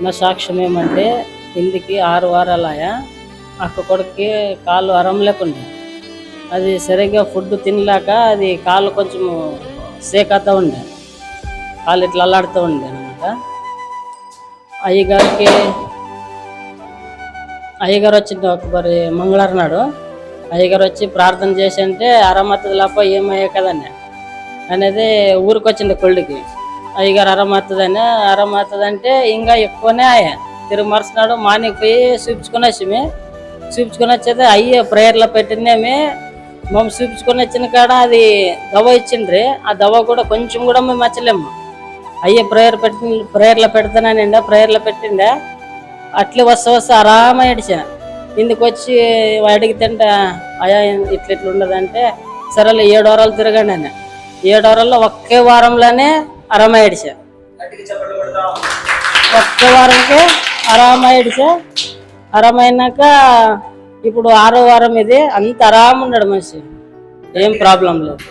నా సాక్ష్యం ఏమంటే ఇందుకి ఆరు వారాలయా అక్క కొడుక్కి కాళ్ళు అరం లేకుండే. అది సరిగ్గా ఫుడ్ తినలేక అది కాళ్ళు కొంచెం సేకతా ఉండే. కాళ్ళు ఇట్లా అల్లాడుతూ ఉండే అనమాట అయ్యగారికి అయ్యగారు వచ్చింది ఒక మరి మంగళవారం నాడు అయ్యగారు వచ్చి ప్రార్థన చేసి అంటే అరమత్తది లేప ఏమయ్యా కదండి అనేది ఊరికి వచ్చింది కొళ్ళుకి అయ్యగారు అరమత్తదని అరమత్తదంటే ఇంకా ఎక్కువనే అయ్యా తిరుగు మరుసనాడు మార్నింగ్ పోయి చూపించుకుని వచ్చి చూపించుకొని వచ్చేది అయ్యే ప్రేయర్లో పెట్టిందేమి? మేము చూపించుకొని వచ్చిన కాడ అది దవ ఇచ్చిండ్రి. ఆ దవ కూడా కొంచెం కూడా మేము మచ్చలేము అయ్యే ప్రేయర్ పెట్టి ప్రేయర్లో పెడతానండి ప్రేయర్లో పెట్టిండే. అట్లే వస్తా వస్తా ఆరామ ఏడిచా. ఇందుకు వచ్చి అడిగితే అయ్యా ఇట్లా ఇట్లా ఉండదంటే సరేలే ఏడు వారాలు తిరగండి అని. ఏడు వారాల్లో ఒకే వారంలోనే ఆరామ ఏడిచా ఒక్క వారంకే ఆరామ ఏడిచా ఆరామైనాక ఇప్పుడు ఆరో వారం ఇది అంత ఆరామ ఉన్నాడు మనిషి. ఏం ప్రాబ్లం లేదు.